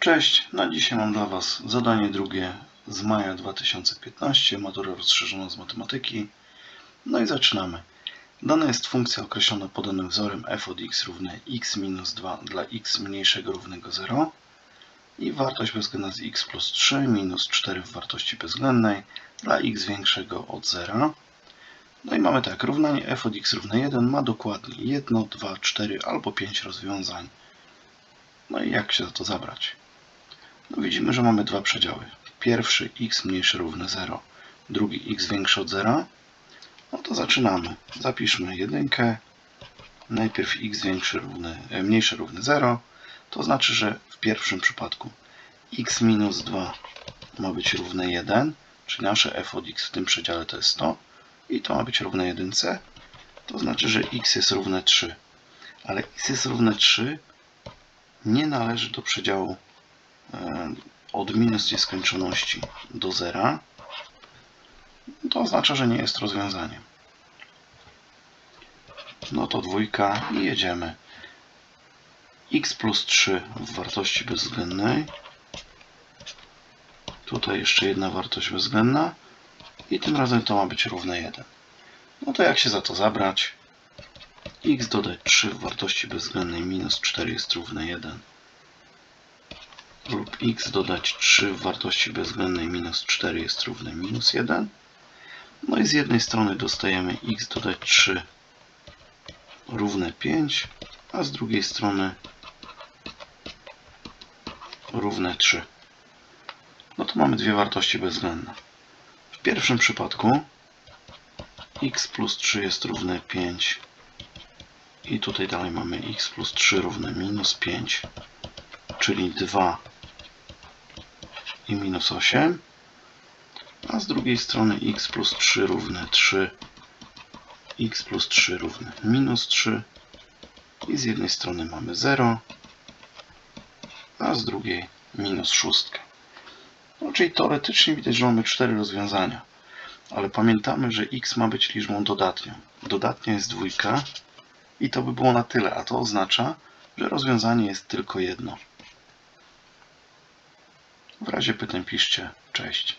Cześć, na dzisiaj mam dla Was zadanie drugie z maja 2015, maturę rozszerzoną z matematyki. No i zaczynamy. Dana jest funkcja określona podanym wzorem f od x równe x minus 2 dla x mniejszego równego 0 i wartość bezwzględna z x plus 3 minus 4 w wartości bezwzględnej dla x większego od 0. No i mamy tak, równanie f od x równe 1 ma dokładnie 1, 2, 4 albo 5 rozwiązań. No i jak się za to zabrać? Widzimy, że mamy dwa przedziały. Pierwszy x mniejsze równe 0, drugi x większy od 0. No to zaczynamy. Zapiszmy jedynkę. Najpierw x większy równy, e, mniejsze równe 0. To znaczy, że w pierwszym przypadku x minus 2 ma być równe 1, czyli nasze f od x w tym przedziale to jest 100 i to ma być równe 1 To znaczy, że x jest równe 3. Ale x jest równe 3 nie należy do przedziału e, minus nieskończoności do zera, to oznacza, że nie jest rozwiązaniem. No to dwójka i jedziemy. x plus 3 w wartości bezwzględnej. Tutaj jeszcze jedna wartość bezwzględna. I tym razem to ma być równe 1. No to jak się za to zabrać? x dodać 3 w wartości bezwzględnej minus 4 jest równe 1 lub x dodać 3 w wartości bezwzględnej minus 4 jest równe minus 1. No i z jednej strony dostajemy x dodać 3 równe 5, a z drugiej strony równe 3. No to mamy dwie wartości bezwzględne. W pierwszym przypadku x plus 3 jest równe 5 i tutaj dalej mamy x plus 3 równe minus 5, czyli 2 i minus 8, a z drugiej strony x plus 3 równe 3, x plus 3 równe minus 3 i z jednej strony mamy 0, a z drugiej minus 6. No, czyli teoretycznie widać, że mamy 4 rozwiązania, ale pamiętamy, że x ma być liczbą dodatnią. Dodatnia jest dwójka i to by było na tyle, a to oznacza, że rozwiązanie jest tylko jedno. W razie pytań piszcie. Cześć.